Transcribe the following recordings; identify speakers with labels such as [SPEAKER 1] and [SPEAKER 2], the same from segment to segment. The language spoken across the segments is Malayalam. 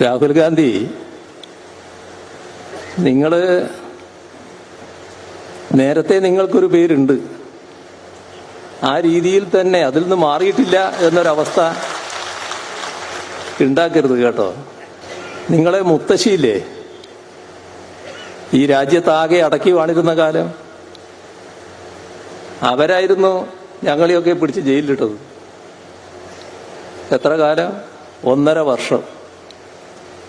[SPEAKER 1] രാഹുൽ ഗാന്ധി നിങ്ങൾ നേരത്തെ നിങ്ങൾക്കൊരു പേരുണ്ട്. ആ രീതിയിൽ തന്നെ അതിൽ നിന്ന് മാറിയിട്ടില്ല എന്നൊരവസ്ഥ ഉണ്ടാക്കരുത് കേട്ടോ. നിങ്ങളെ മുത്തശ്ശിയില്ലേ? ഈ രാജ്യത്താകെ അടക്കി വാണിരുന്ന കാലം അവരായിരുന്നു ഞങ്ങളെയൊക്കെ പിടിച്ച് ജയിലിലിട്ടത്. എത്ര കാലം? ഒന്നര വർഷം.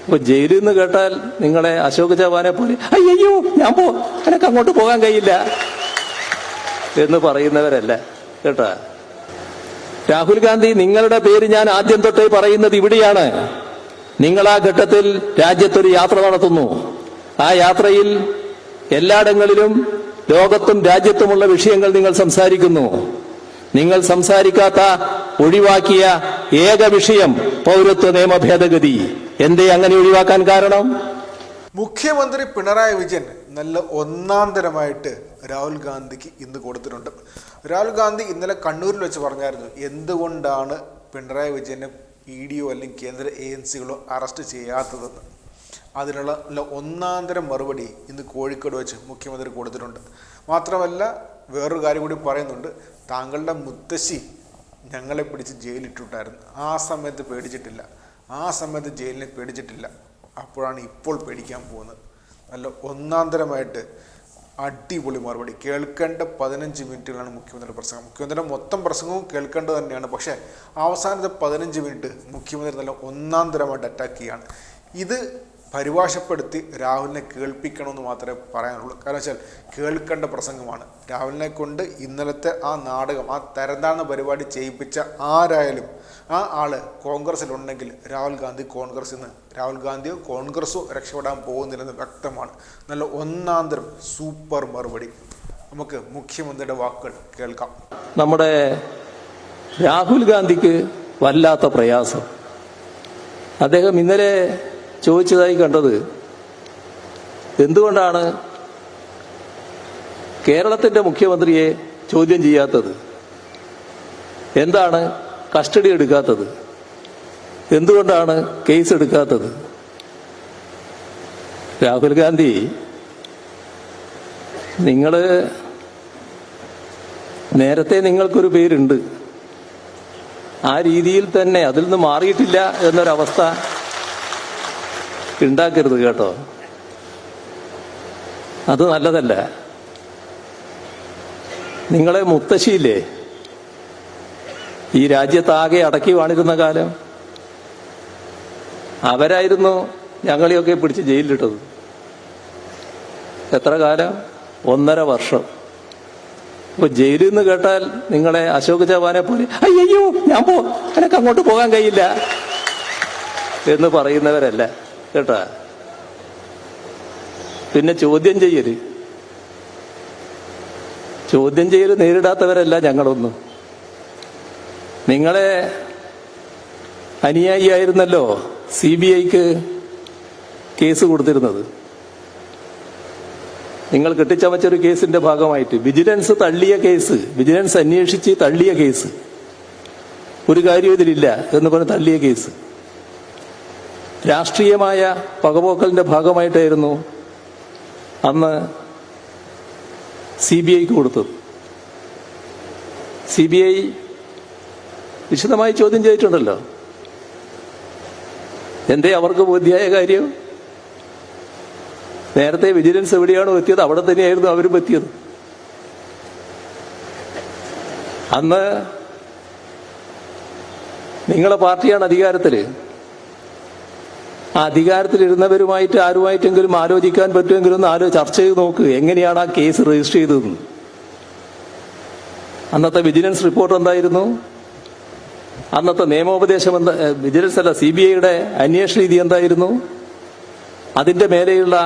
[SPEAKER 1] ഇപ്പൊ ജയിലിൽ നിന്ന് കേട്ടാൽ നിങ്ങളെ അശോക് ചവാനെ പോലെ അയ്യോ ഞാൻ പോ എനക്ക് അങ്ങോട്ട് പോകാൻ കഴിയില്ല എന്ന് പറയുന്നവരല്ല കേട്ടാ? രാഹുൽ ഗാന്ധി നിങ്ങളുടെ പേര് ഞാൻ ആദ്യം തൊട്ടേ പറയുന്നത് ഇവിടെയാണ്. നിങ്ങൾ ആ ഘട്ടത്തിൽ രാജ്യത്തൊരു യാത്ര നടത്തുന്നു. ആ യാത്രയിൽ എല്ലായിടങ്ങളിലും ലോകത്തും രാജ്യത്തുമുള്ള വിഷയങ്ങൾ നിങ്ങൾ സംസാരിക്കുന്നു. നിങ്ങൾ സംസാരിക്കാത്ത ഒഴിവാക്കിയ ഏക വിഷയം പൗരത്വ നിയമ ഭേദഗതി. എന്തേ അങ്ങനെ ഒഴിവാക്കാൻ കാരണം?
[SPEAKER 2] മുഖ്യമന്ത്രി പിണറായി വിജയൻ നല്ല ഒന്നാം തരമായിട്ട് രാഹുൽ ഗാന്ധിക്ക് ഇന്ന് കൊടുത്തിട്ടുണ്ട്. രാഹുൽ ഗാന്ധി ഇന്നലെ കണ്ണൂരിൽ വെച്ച് പറഞ്ഞായിരുന്നു എന്തുകൊണ്ടാണ് പിണറായി വിജയനെ ഇ ഡിയോ അല്ലെങ്കിൽ കേന്ദ്ര ഏജൻസികളോ അറസ്റ്റ് ചെയ്യാത്തതെന്ന്? അതിനുള്ള ഒന്നാം മറുപടി ഇന്ന് കോഴിക്കോട് വെച്ച് മുഖ്യമന്ത്രി കൊടുത്തിട്ടുണ്ട്. മാത്രമല്ല വേറൊരു കാര്യം കൂടി പറയുന്നുണ്ട് താങ്കളുടെ മുത്തശ്ശി ഞങ്ങളെ പിടിച്ച് ജയിലിട്ടുണ്ടായിരുന്നു ആ സമയത്ത് പേടിച്ചിട്ടില്ല. ആ സമയത്ത് ജയിലിനെ പേടിച്ചിട്ടില്ല. അപ്പോഴാണ് ഇപ്പോൾ പേടിക്കാൻ പോകുന്നത്. നല്ല ഒന്നാന്തരമായിട്ട് അടിപൊളി മറുപടി. കേൾക്കേണ്ട പതിനഞ്ച് മിനിറ്റുകളാണ് മുഖ്യമന്ത്രിയുടെ പ്രസംഗം. മുഖ്യമന്ത്രിയുടെ മൊത്തം പ്രസംഗവും കേൾക്കേണ്ടത് തന്നെയാണ്. പക്ഷേ അവസാനത്തെ പതിനഞ്ച് മിനിറ്റ് മുഖ്യമന്ത്രി നല്ല ഒന്നാന്തരമായിട്ട് അറ്റാക്ക് ചെയ്യുകയാണ് ഇത് പരിഭാഷപ്പെടുത്തി രാഹുലിനെ കേൾപ്പിക്കണമെന്ന് മാത്രമേ പറയാനുള്ളൂ. കാരണം വെച്ചാൽ കേൾക്കേണ്ട പ്രസംഗമാണ്. രാഹുലിനെ കൊണ്ട് ഇന്നലത്തെ ആ നാടകം ആ തരന്താണ് പരിപാടി ചെയ്യിപ്പിച്ച ആരായാലും ആ ആൾ കോൺഗ്രസിലുണ്ടെങ്കിൽ രാഹുൽ ഗാന്ധി കോൺഗ്രസ്സിൽ നിന്ന് രാഹുൽ ഗാന്ധിയോ കോൺഗ്രസ്സോ രക്ഷപ്പെടാൻ പോകുന്നില്ലെന്ന് വ്യക്തമാണ്. നല്ല ഒന്നാന്തരം സൂപ്പർ മറുപടി. നമുക്ക് മുഖ്യമന്ത്രിയുടെ വാക്കുകൾ കേൾക്കാം.
[SPEAKER 1] നമ്മുടെ രാഹുൽ ഗാന്ധിക്ക് വല്ലാത്ത പ്രയാസം. അദ്ദേഹം ഇന്നലെ ചോദിച്ചതായി കണ്ടത്. എന്തുകൊണ്ടാണ് കേരളത്തിന്റെ മുഖ്യമന്ത്രിയെ ചോദ്യം ചെയ്യാത്തത്? എന്താണ് കസ്റ്റഡി എടുക്കാത്തത്? എന്തുകൊണ്ടാണ് കേസ് എടുക്കാത്തത്? രാഹുൽ ഗാന്ധി നിങ്ങൾ നേരത്തെ നിങ്ങൾക്കൊരു പേരുണ്ട്. ആ രീതിയിൽ തന്നെ അതിൽ നിന്ന് മാറിയിട്ടില്ല എന്നൊരവസ്ഥ ഉണ്ടാക്കരുത് കേട്ടോ. അത് നല്ലതല്ല. നിങ്ങളെ മുത്തശ്ശിയില്ലേ? ഈ രാജ്യത്താകെ അടക്കി വാണിരുന്ന കാലം. അവരായിരുന്നു ഞങ്ങളെയൊക്കെ പിടിച്ച് ജയിലിലിട്ടത്. എത്ര കാലം? ഒന്നര വർഷം. ഇപ്പൊ ജയിലിൽ നിന്ന് കേട്ടാൽ നിങ്ങളെ അശോക് ചവാനെ പോലെ അയ്യോ ഞാൻ പോ എനക്ക് അങ്ങോട്ട് പോകാൻ കഴിയില്ല എന്ന് പറയുന്നവരല്ല. കേട്ടാ? പിന്നെ ചോദ്യം ചെയ്യൽ. ചോദ്യം ചെയ്യൽ നേരിടാത്തവരല്ല ഞങ്ങളൊന്നും. നിങ്ങളെ അനുയായിയായിരുന്നല്ലോ സി ബി ഐക്ക് കേസ് കൊടുത്തിരുന്നത്. നിങ്ങൾ കെട്ടിച്ചമച്ചൊരു കേസിന്റെ ഭാഗമായിട്ട് വിജിലൻസ് തള്ളിയ കേസ് വിജിലൻസ് അന്വേഷിച്ച് തള്ളിയ കേസ് ഒരു കാര്യവും ഇതിലില്ല എന്ന് പറഞ്ഞ് തള്ളിയ കേസ്. രാഷ്ട്രീയമായ പകപോക്കലിന്റെ ഭാഗമായിട്ടായിരുന്നു അന്ന് സി ബി ഐക്ക് കൊടുത്തത്. സി ബി ഐ വിശദമായി ചോദ്യം ചെയ്തിട്ടുണ്ടല്ലോ. എന്തേ അവർക്ക് ബോധ്യായ കാര്യം? നേരത്തെ വിജിലൻസ് എവിടെയാണോ എത്തിയത് അവിടെ തന്നെയായിരുന്നു അവരും എത്തിയത്. അന്ന് നിങ്ങളെ പാർട്ടിയാണ് അധികാരത്തിൽ. അധികാരത്തിലിരുന്നവരുമായിട്ട് ആരുമായിട്ടെങ്കിലും ആലോചിക്കാൻ പറ്റുമെങ്കിലും ഒന്ന് ആലോ ചർച്ച ചെയ്ത് നോക്ക്. എങ്ങനെയാണ് ആ കേസ് രജിസ്റ്റർ ചെയ്തതെന്ന് അന്നത്തെ വിജിലൻസ് റിപ്പോർട്ട് എന്തായിരുന്നു? അന്നത്തെ നിയമോപദേശം എന്താ വിജിലൻസ് അല്ല സി ബി ഐയുടെ അന്വേഷണ രീതി എന്തായിരുന്നു? അതിന്റെ മേലെയുള്ള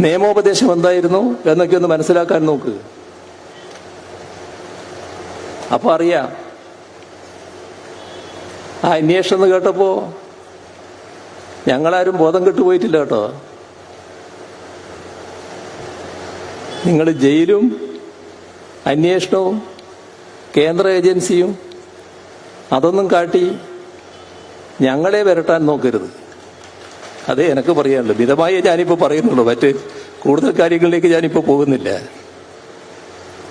[SPEAKER 1] നിയമോപദേശം എന്തായിരുന്നു? എന്നൊക്കെ ഒന്ന് മനസ്സിലാക്കാൻ നോക്ക്. അപ്പൊ അറിയാം. ആ അന്വേഷണം എന്ന് കേട്ടപ്പോ ഞങ്ങളാരും ബോധം കെട്ടുപോയിട്ടില്ല കേട്ടോ. നിങ്ങൾ ജയിലും അന്വേഷണവും കേന്ദ്ര ഏജൻസിയും അതൊന്നും കാട്ടി ഞങ്ങളെ വരട്ടാൻ നോക്കരുത്. അതെ എനിക്ക് പറയാനുള്ളൂ. മിതമായി ഞാനിപ്പോൾ പറയുന്നുള്ളൂ. മറ്റ് കൂടുതൽ കാര്യങ്ങളിലേക്ക് ഞാനിപ്പോൾ പോകുന്നില്ല.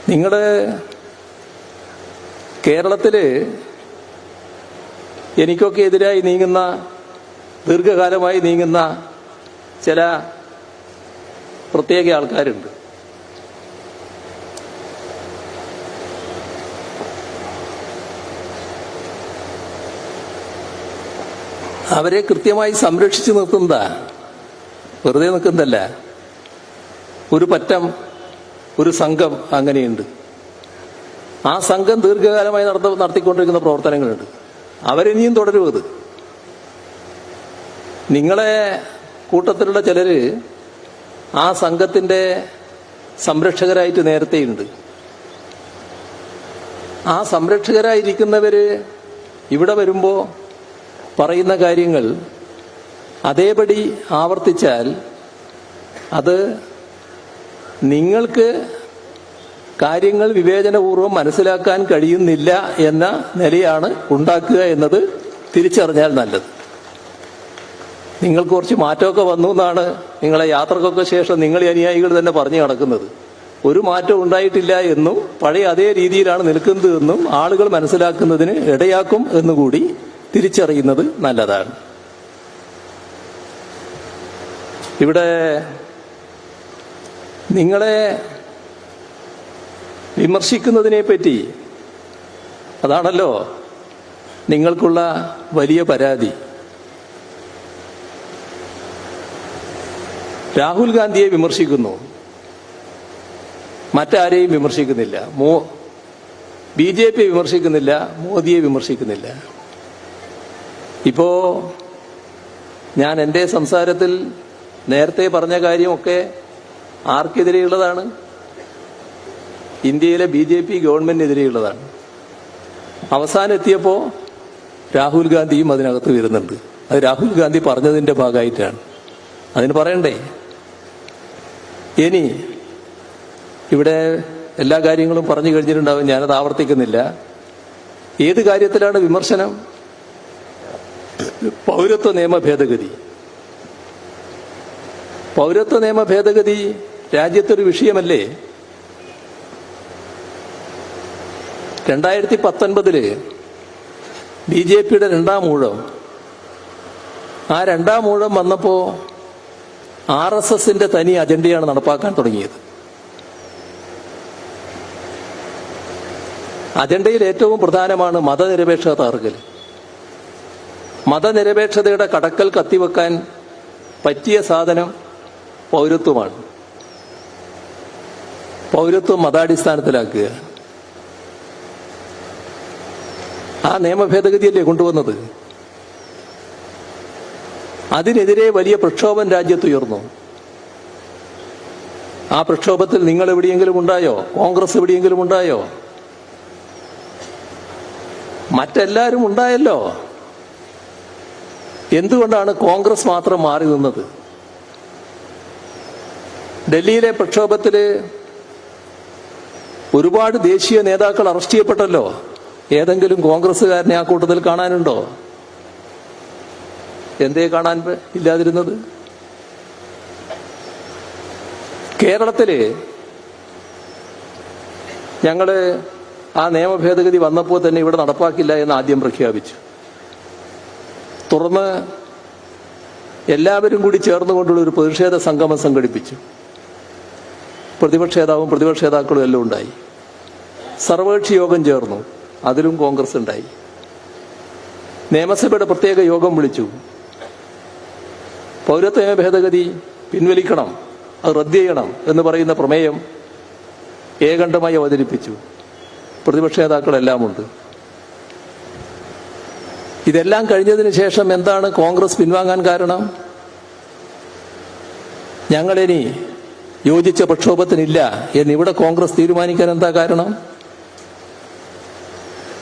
[SPEAKER 1] നിങ്ങളുടെ കേരളത്തിൽ എനിക്കൊക്കെ എതിരായി നീങ്ങുന്ന ദീർഘകാലമായി നീങ്ങുന്ന ചില പ്രത്യേക ആൾക്കാരുണ്ട്. അവരെ കൃത്യമായി സംരക്ഷിച്ചു നിർത്തുന്നതാ. വെറുതെ നിൽക്കുന്നതല്ല. ഒരു പറ്റം ഒരു സംഘം അങ്ങനെയുണ്ട്. ആ സംഘം ദീർഘകാലമായി നടത്ത നടത്തിക്കൊണ്ടിരിക്കുന്ന പ്രവർത്തനങ്ങളുണ്ട്. അവരിനിയും തുടരും അത് നിങ്ങളെ കൂട്ടത്തിലുള്ള ചിലര് ആ സംഘത്തിന്റെ സംരക്ഷകരായിട്ട് നേരത്തെയുണ്ട്. ആ സംരക്ഷകരായിരിക്കുന്നവര് ഇവിടെ വരുമ്പോ പറയുന്ന കാര്യങ്ങൾ അതേപടി ആവർത്തിച്ചാൽ അത് നിങ്ങൾക്ക് കാര്യങ്ങൾ വിവേചനപൂർവം മനസ്സിലാക്കാൻ കഴിയുന്നില്ല എന്ന നിലയാണ് ഉണ്ടാക്കുക എന്നത് തിരിച്ചറിഞ്ഞാൽ നല്ലത്. നിങ്ങൾക്ക് കുറച്ച് മാറ്റമൊക്കെ വന്നു എന്നാണ് നിങ്ങളെ യാത്രക്കൊക്കെ ശേഷം നിങ്ങൾ അനുയായികൾ തന്നെ പറഞ്ഞു നടക്കുന്നത്. ഒരു മാറ്റം ഉണ്ടായിട്ടില്ല എന്നും പഴയ അതേ രീതിയിലാണ് നിൽക്കുന്നത് എന്നും ആളുകൾ മനസ്സിലാക്കുന്നതിന് ഇടയാക്കും എന്നുകൂടി തിരിച്ചറിയുന്നത് നല്ലതാണ്. ഇവിടെ നിങ്ങളെ വിമർശിക്കുന്നതിനെ പറ്റി അതാണല്ലോ നിങ്ങൾക്കുള്ള വലിയ പരാതി. രാഹുൽ ഗാന്ധിയെ വിമർശിക്കുന്നു. മറ്റാരെയും വിമർശിക്കുന്നില്ല. മോ ബി ജെ പി വിമർശിക്കുന്നില്ല മോദിയെ വിമർശിക്കുന്നില്ല. ഇപ്പോ ഞാൻ എന്റെ സംസാരത്തിൽ നേരത്തെ പറഞ്ഞ കാര്യമൊക്കെ ആർക്കെതിരെയുള്ളതാണ്? ഇന്ത്യയിലെ ബി ജെ പി ഗവൺമെന്റിനെതിരെയുള്ളതാണ്. അവസാനം എത്തിയപ്പോൾ രാഹുൽ ഗാന്ധിയും അതിനകത്ത് വരുന്നുണ്ട്. അത് രാഹുൽ ഗാന്ധി പറഞ്ഞതിന്റെ ഭാഗമായിട്ടാണ്. അതിന് പറയണ്ടേ? ഇനി ഇവിടെ എല്ലാ കാര്യങ്ങളും പറഞ്ഞു കഴിഞ്ഞിട്ടുണ്ടാവും. ഞാനത് ആവർത്തിക്കുന്നില്ല. ഏത് കാര്യത്തിലാണ് വിമർശനം? പൗരത്വ നിയമ ഭേദഗതി. പൗരത്വ നിയമ ഭേദഗതി രാജ്യത്തൊരു വിഷയമല്ലേ? രണ്ടായിരത്തി പത്തൊൻപതിൽ ബി ജെ പിയുടെ രണ്ടാം ഊഴം. ആ രണ്ടാം ഊഴം വന്നപ്പോ ആർ എസ് എസിന്റെ തനി അജണ്ടയാണ് നടപ്പാക്കാൻ തുടങ്ങിയത്. അജണ്ടയിൽ ഏറ്റവും പ്രധാനമാണ് മതനിരപേക്ഷത തകർക്കൽ മതനിരപേക്ഷതയുടെ കടക്കൽ കത്തിവെക്കാൻ പറ്റിയ സാധനം പൗരത്വമാണ്. പൗരത്വം മതാടിസ്ഥാനത്തിലാക്കുക. ആ നിയമ ഭേദഗതിയല്ലേ കൊണ്ടുവന്നത്? അതിനെതിരെ വലിയ പ്രക്ഷോഭം രാജ്യത്തുയർന്നു ആ പ്രക്ഷോഭത്തിൽ നിങ്ങൾ എവിടെയെങ്കിലും ഉണ്ടായോ? കോൺഗ്രസ് എവിടെയെങ്കിലും ഉണ്ടായോ? മറ്റെല്ലാവരും ഉണ്ടായല്ലോ. എന്തുകൊണ്ടാണ് കോൺഗ്രസ് മാത്രം മാറി നിന്നത്? ഡൽഹിയിലെ പ്രക്ഷോഭത്തിൽ ഒരുപാട് ദേശീയ നേതാക്കൾ അറസ്റ്റ് ചെയ്യപ്പെട്ടല്ലോ. ഏതെങ്കിലും കോൺഗ്രസ്സുകാരനെ ആ കൂട്ടത്തിൽ കാണാനുണ്ടോ? എന്തേ കാണാൻ ഇല്ലാതിരുന്നത്? കേരളത്തിൽ ഞങ്ങൾ ആ നിയമ ഭേദഗതി വന്നപ്പോൾ തന്നെ ഇവിടെ നടപ്പാക്കില്ല എന്ന് ആദ്യം പ്രഖ്യാപിച്ചു. തുടർന്ന് എല്ലാവരും കൂടി ചേർന്നുകൊണ്ടുള്ള ഒരു പ്രതിഷേധ സംഗമം സംഘടിപ്പിച്ചു. പ്രതിപക്ഷ നേതാവും പ്രതിപക്ഷ നേതാക്കളും എല്ലാം ഉണ്ടായി. സർവകക്ഷി യോഗം ചേർന്നു. അതിലും കോൺഗ്രസ് ഉണ്ടായി. നിയമസഭയുടെ പ്രത്യേക യോഗം വിളിച്ചു. പൗരത്വ ഭേദഗതി പിൻവലിക്കണം അത് റദ്ദ് ചെയ്യണം എന്ന് പറയുന്ന പ്രമേയം ഏകണ്ഠമായി അവതരിപ്പിച്ചു. പ്രതിപക്ഷ നേതാക്കളെല്ലാം ഉണ്ട്. ഇതെല്ലാം കഴിഞ്ഞതിന് ശേഷം എന്താണ് കോൺഗ്രസ് പിൻവാങ്ങാൻ കാരണം? ഞങ്ങളിനി യോജിച്ച പ്രക്ഷോഭത്തിനില്ല എന്നിവിടെ കോൺഗ്രസ് തീരുമാനിക്കാൻ എന്താ കാരണം?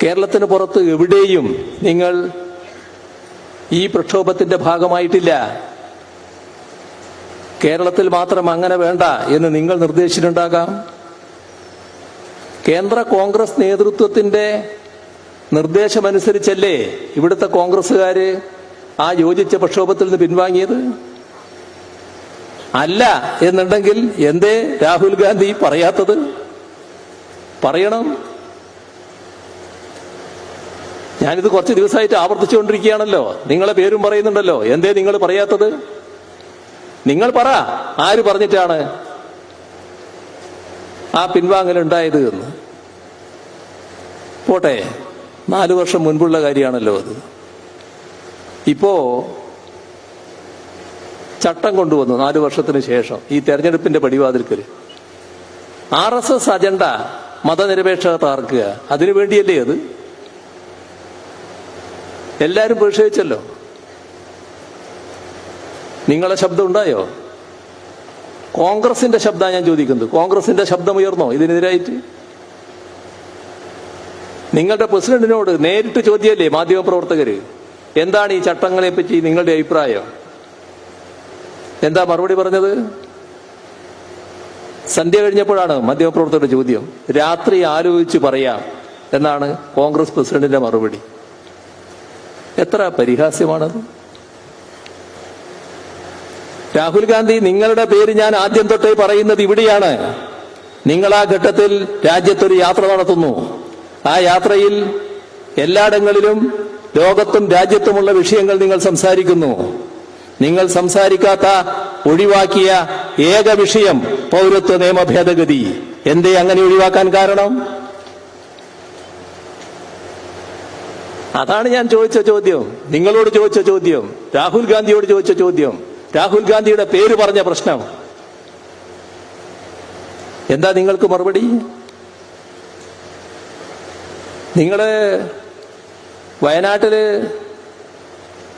[SPEAKER 1] കേരളത്തിന് പുറത്ത് എവിടെയും നിങ്ങൾ ഈ പ്രക്ഷോഭത്തിന്റെ ഭാഗമായിട്ടില്ല. കേരളത്തിൽ മാത്രം അങ്ങനെ വേണ്ട എന്ന് നിങ്ങൾ നിർദ്ദേശിച്ചിട്ടുണ്ടാകാം. കേന്ദ്ര കോൺഗ്രസ് നേതൃത്വത്തിന്റെ നിർദ്ദേശമനുസരിച്ചല്ലേ ഇവിടുത്തെ കോൺഗ്രസ്സുകാര് ആ യോജിച്ച പ്രക്ഷോഭത്തിൽ നിന്ന് പിൻവാങ്ങിയത്? അല്ല എന്നുണ്ടെങ്കിൽ എന്തേ രാഹുൽ ഗാന്ധി പറയാത്തത്? പറയണം. ഞാനിത് കുറച്ച് ദിവസമായിട്ട് ആവർത്തിച്ചുകൊണ്ടിരിക്കുകയാണല്ലോ. നിങ്ങളെ പേരും പറയുന്നുണ്ടല്ലോ. എന്തേ നിങ്ങൾ പറയാത്തത്? നിങ്ങൾ പറ. ആര് പറഞ്ഞിട്ടാണ് ആ പിൻവാങ്ങൽ ഉണ്ടായത് എന്ന്? പോട്ടെ. നാലു വർഷം മുൻപുള്ള കാര്യമാണല്ലോ അത്. ഇപ്പോ ചട്ടം കൊണ്ടുവന്നു നാലു വർഷത്തിന് ശേഷം ഈ തെരഞ്ഞെടുപ്പിന്റെ പടിവാതിൽക്കൽ. ആർ എസ് എസ് അജണ്ട മതനിരപേക്ഷത അതിനു വേണ്ടിയല്ലേ അത്? എല്ലാരും പ്രതിഷേധിച്ചല്ലോ. നിങ്ങളെ ശബ്ദം ഉണ്ടായോ? കോൺഗ്രസിന്റെ ശബ്ദമാണ് ഞാൻ ചോദിക്കുന്നത്. കോൺഗ്രസിന്റെ ശബ്ദം ഉയർന്നോ? ഇതിനെതിരായിട്ട്? നിങ്ങളുടെ പ്രസിഡന്റിനോട് നേരിട്ട് ചോദ്യമല്ലേ മാധ്യമപ്രവർത്തകര്? എന്താണ് ഈ ചട്ടങ്ങളെ പറ്റി നിങ്ങളുടെ അഭിപ്രായം? എന്താ മറുപടി പറഞ്ഞത്? സന്ധ്യ കഴിഞ്ഞപ്പോഴാണ് മാധ്യമപ്രവർത്തകരുടെ ചോദ്യം. രാത്രി ആലോചിച്ച് പറയാം എന്നാണ് കോൺഗ്രസ് പ്രസിഡന്റിന്റെ മറുപടി. എത്ര പരിഹാസ്യമാണത്? രാഹുൽ ഗാന്ധി നിങ്ങളുടെ പേര് ഞാൻ ആദ്യം തൊട്ടേ പറയുന്നത് ഇവിടെയാണ്. നിങ്ങൾ ആ ഘട്ടത്തിൽ രാജ്യത്തൊരു യാത്ര നടത്തുന്നു. ആ യാത്രയിൽ എല്ലായിടങ്ങളിലും ലോകത്തും രാജ്യത്തുമുള്ള വിഷയങ്ങൾ നിങ്ങൾ സംസാരിക്കുന്നു. നിങ്ങൾ സംസാരിക്കാത്ത ഒഴിവാക്കിയ ഏക വിഷയം പൗരത്വ നിയമ ഭേദഗതി. എന്തേ അങ്ങനെ ഒഴിവാക്കാൻ കാരണം? അതാണ് ഞാൻ ചോദിച്ച ചോദ്യം. നിങ്ങളോട് ചോദിച്ച ചോദ്യം. രാഹുൽ ഗാന്ധിയോട് ചോദിച്ച ചോദ്യം. രാഹുൽ ഗാന്ധിയുടെ പേര് പറഞ്ഞ പ്രശ്നം. എന്താ നിങ്ങൾക്ക് മറുപടി? നിങ്ങൾ വയനാട്ടിൽ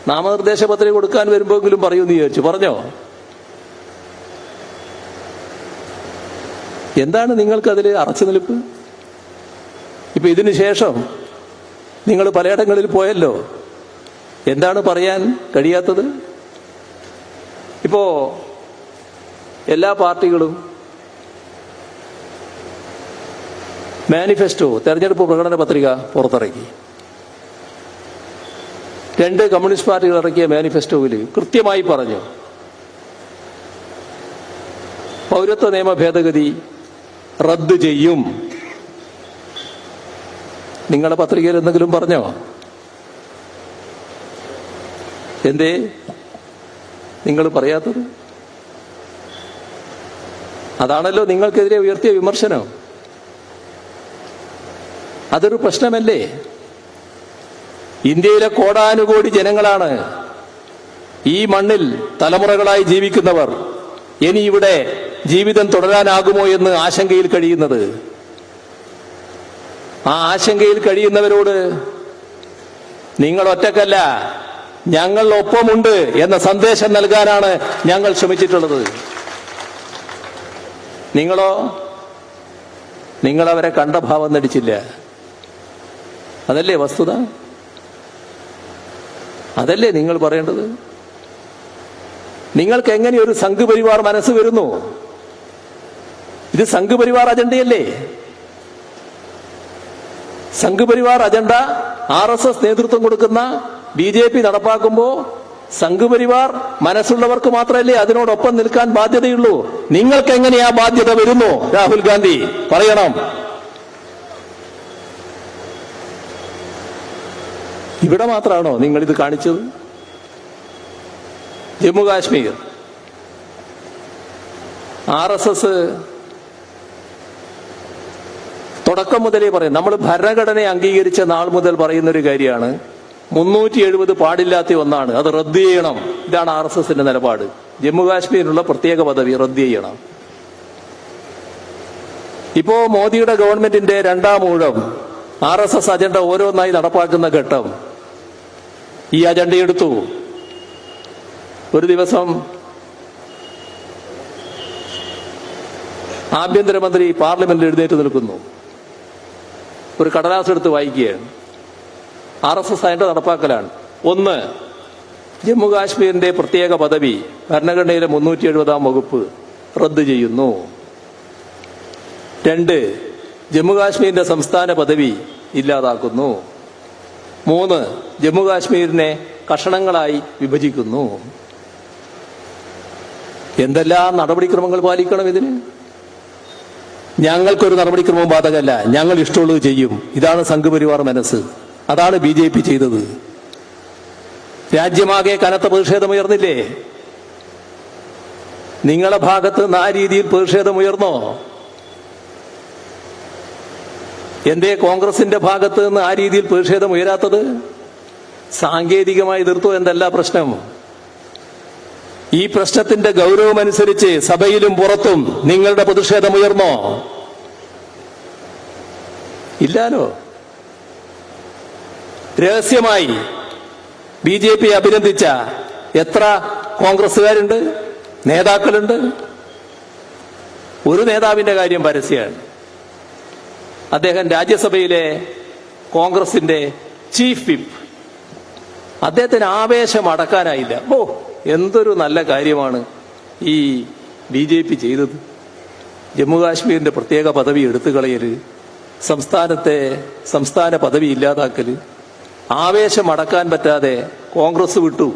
[SPEAKER 1] നാമനിർദ്ദേശ പത്രിക കൊടുക്കാൻ വരുമ്പോഴെങ്കിലും പറയൂന്ന് വിചാരിച്ചു. പറഞ്ഞോ? എന്താണ് നിങ്ങൾക്കതിൽ അറച്ചു നിൽപ്പ്? ഇപ്പൊ ഇതിനു ശേഷം നിങ്ങൾ പലയിടങ്ങളിൽ പോയല്ലോ. എന്താണ് പറയാൻ കഴിയാത്തത്? ഇപ്പോ എല്ലാ പാർട്ടികളും മാനിഫെസ്റ്റോ തെരഞ്ഞെടുപ്പ് പ്രകടന പത്രിക പുറത്തിറക്കി. രണ്ട് കമ്മ്യൂണിസ്റ്റ് പാർട്ടികൾ ഇറക്കിയ മാനിഫെസ്റ്റോയിൽ കൃത്യമായി പറഞ്ഞു പൗരത്വ നിയമ ഭേദഗതി റദ്ദ് ചെയ്യും. നിങ്ങളുടെ പത്രികയിൽ എന്തെങ്കിലും പറഞ്ഞോ? എന്തേ? നിങ്ങൾ പറയാത്തത്? അതാണല്ലോ നിങ്ങൾക്കെതിരെ ഉയർത്തിയ വിമർശനം. അതൊരു പ്രശ്നമല്ലേ? ഇന്ത്യയിലെ കോടാനുകോടി ജനങ്ങളാണ് ഈ മണ്ണിൽ തലമുറകളായി ജീവിക്കുന്നവർ. ഇനി ഇവിടെ ജീവിതം തുടരാനാകുമോ എന്ന് ആശങ്കയിൽ കഴിയുന്നത്? ആ ആശങ്കയിൽ കഴിയുന്നവരോട് നിങ്ങൾ ഒറ്റക്കല്ല ഞങ്ങൾ ഒപ്പമുണ്ട് എന്ന സന്ദേശം നൽകാനാണ് ഞങ്ങൾ ശ്രമിച്ചിട്ടുള്ളത്. നിങ്ങളോ? നിങ്ങളവരെ കണ്ട ഭാവം നടിച്ചില്ല. അതല്ലേ വസ്തുത? അതല്ലേ നിങ്ങൾ പറയേണ്ടത്? നിങ്ങൾക്ക് എങ്ങനെ ഒരു സംഘപരിവാർ മനസ്സ് വരുന്നു? ഇത് Sangh Parivar അജണ്ടയല്ലേ? Sangh Parivar agenda R S S നേതൃത്വം കൊടുക്കുന്ന ബി ജെ പി നടപ്പാക്കുമ്പോ സംഘപരിവാർ മനസ്സുള്ളവർക്ക് മാത്രമല്ലേ അതിനോടൊപ്പം നിൽക്കാൻ ബാധ്യതയുള്ളൂ. നിങ്ങൾക്ക് എങ്ങനെ ആ ബാധ്യത വരുന്നു? രാഹുൽ ഗാന്ധി പറയണം. ഇവിടെ മാത്രമാണോ നിങ്ങൾ ഇത് കാണിച്ചത്? Jammu Kashmir R S S തുടക്കം മുതലേ പറയും. നമ്മൾ ഭരണഘടനയെ അംഗീകരിച്ച നാൾ മുതൽ പറയുന്ന ഒരു കാര്യമാണ്. മുന്നൂറ്റി എഴുപത് പാടില്ലാത്ത ഒന്നാണ്. അത് റദ്ദ് ചെയ്യണം. ഇതാണ് ആർ എസ് എസിന്റെ നിലപാട്. ജമ്മു കാശ്മീരിനുള്ള പ്രത്യേക പദവി റദ്ദ് ചെയ്യണം. ഇപ്പോ മോദിയുടെ ഗവൺമെന്റിന്റെ രണ്ടാം ഊഴം ആർ എസ് എസ് അജണ്ട ഓരോന്നായി നടപ്പാക്കുന്ന ഘട്ടം. ഈ അജണ്ട എടുത്തു. ഒരു ദിവസം ആഭ്യന്തരമന്ത്രി പാർലമെന്റിൽ എഴുന്നേറ്റ് നിൽക്കുന്നു. ഒരു കടലാസ് എടുത്ത് വായിക്കുകയാണ് ആർ എസ് എസ് അതിന്റെ നടപ്പാക്കലാണ്. ഒന്ന് ജമ്മു കാശ്മീരിന്റെ പ്രത്യേക പദവി ഭരണഘടനയിലെ മുന്നൂറ്റി എഴുപതാം വകുപ്പ് റദ്ദു ചെയ്യുന്നു. രണ്ട് ജമ്മു കാശ്മീരിന്റെ സംസ്ഥാന പദവി ഇല്ലാതാക്കുന്നു. മൂന്ന് ജമ്മു കാശ്മീരിനെ കഷണങ്ങളായി വിഭജിക്കുന്നു. എന്തെല്ലാം നടപടിക്രമങ്ങൾ പാലിക്കണം ഇതിന്? ഞങ്ങൾക്കൊരു നടപടിക്രമവും ബാധകമല്ല. ഞങ്ങൾ ഇഷ്ടമുള്ളത് ചെയ്യും. ഇതാണ് സംഘപരിവാർ മനസ്സ്. അതാണ് ബി ജെ പി ചെയ്തത്. രാജ്യമാകെ കനത്ത പ്രതിഷേധമുയർന്നില്ലേ? നിങ്ങളുടെ ഭാഗത്ത് നിന്ന് ആ രീതിയിൽ പ്രതിഷേധമുയർന്നോ? എന്തേ കോൺഗ്രസിന്റെ ഭാഗത്ത് നിന്ന് ആ രീതിയിൽ പ്രതിഷേധം ഉയരാത്തത് സാങ്കേതികമായി എതിർത്തോ എന്തല്ല പ്രശ്നം? ഈ പ്രശ്നത്തിന്റെ ഗൗരവമനുസരിച്ച് സഭയിലും പുറത്തും നിങ്ങളുടെ പ്രതിഷേധമുയർന്നോ ഇല്ലാലോ? രഹസ്യമായി ബി ജെ പി അഭിനന്ദിച്ച എത്ര കോൺഗ്രസ്സുകാരുണ്ട്? നേതാക്കളുണ്ട്? ഒരു നേതാവിന്റെ കാര്യം പരസ്യമാണ്. അദ്ദേഹം രാജ്യസഭയിലെ കോൺഗ്രസിന്റെ ചീഫ് വിപ്പ്. അദ്ദേഹത്തിന് ആവേശം അടക്കാനായില്ല. ഓ എന്തൊരു നല്ല കാര്യമാണ് ഈ ബി ജെ പി ചെയ്തത്. ജമ്മുകാശ്മീരിന്റെ പ്രത്യേക പദവി എടുത്തു കളയൽ സംസ്ഥാനത്തെ സംസ്ഥാന പദവി ഇല്ലാതാക്കൽ ആവേശം അടക്കാൻ പറ്റാതെ കോൺഗ്രസ് വിട്ടു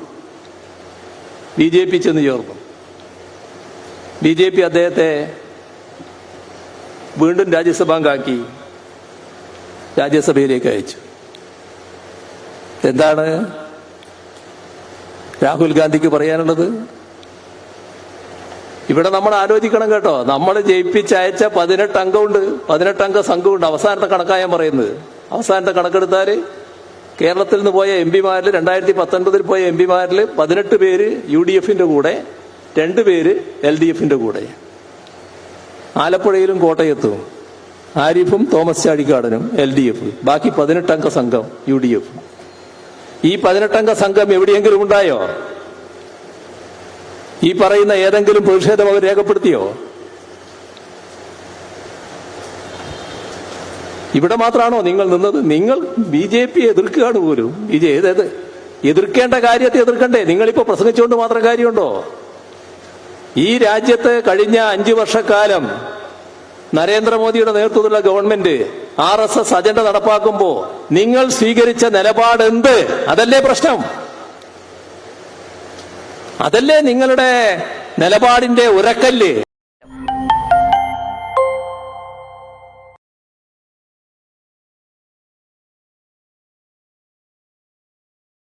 [SPEAKER 1] ബി ജെ പി ചെന്ന് ചേർന്നു. ബി ജെ പി അദ്ദേഹത്തെ വീണ്ടും രാജ്യസഭാംഗാക്കി രാജ്യസഭയിലേക്ക് അയച്ചു. എന്താണ് രാഹുൽ ഗാന്ധിക്ക് പറയാനുള്ളത്? ഇവിടെ നമ്മൾ ആലോചിക്കണം കേട്ടോ. നമ്മൾ ജയിപ്പിച്ചയച്ച പതിനെട്ട് അംഗമുണ്ട്. പതിനെട്ട് അംഗ സംഘമുണ്ട്. അവസാനത്തെ കണക്കായ ഞാൻ പറയുന്നത്. അവസാനത്തെ കണക്കെടുത്താൽ കേരളത്തിൽ നിന്ന് പോയ എം പിമാരിൽ രണ്ടായിരത്തി പത്തൊൻപതിൽ പോയ എം പിമാരിൽ പതിനെട്ട് പേര് യു ഡി എഫിന്റെ കൂടെ രണ്ട് പേര് എൽ ഡി എഫിന്റെ കൂടെ. ആലപ്പുഴയിലും കോട്ടയത്തും ആരിഫും തോമസ് ചാഴിക്കാടനും എൽ ഡി എഫ്. ബാക്കി പതിനെട്ടംഗ സംഘം യു ഡി എഫ്. ഈ പതിനെട്ടംഗ സംഘം എവിടെയെങ്കിലും ഉണ്ടായോ? ഈ പറയുന്ന ഏതെങ്കിലും പ്രതിഷേധം അവർ രേഖപ്പെടുത്തിയോ? ഇവിടെ മാത്രമാണോ നിങ്ങൾ നിന്നത്? നിങ്ങൾ ബി ജെ പി എതിർക്കുകയാണ് പോലും. ഇത് ഏതേത് എതിർക്കേണ്ട കാര്യത്തെ എതിർക്കണ്ടേ? നിങ്ങളിപ്പോ പ്രസംഗിച്ചുകൊണ്ട് മാത്രം കാര്യമുണ്ടോ? ഈ രാജ്യത്ത് കഴിഞ്ഞ അഞ്ചു വർഷക്കാലം നരേന്ദ്രമോദിയുടെ നേതൃത്വത്തിലുള്ള government R S S agenda നടപ്പാക്കുമ്പോ നിങ്ങൾ സ്വീകരിച്ച നിലപാട് എന്ത് അതല്ലേ പ്രശ്നം. അതല്ലേ നിങ്ങളുടെ നിലപാടിന്റെ ഉരക്കല്ല്.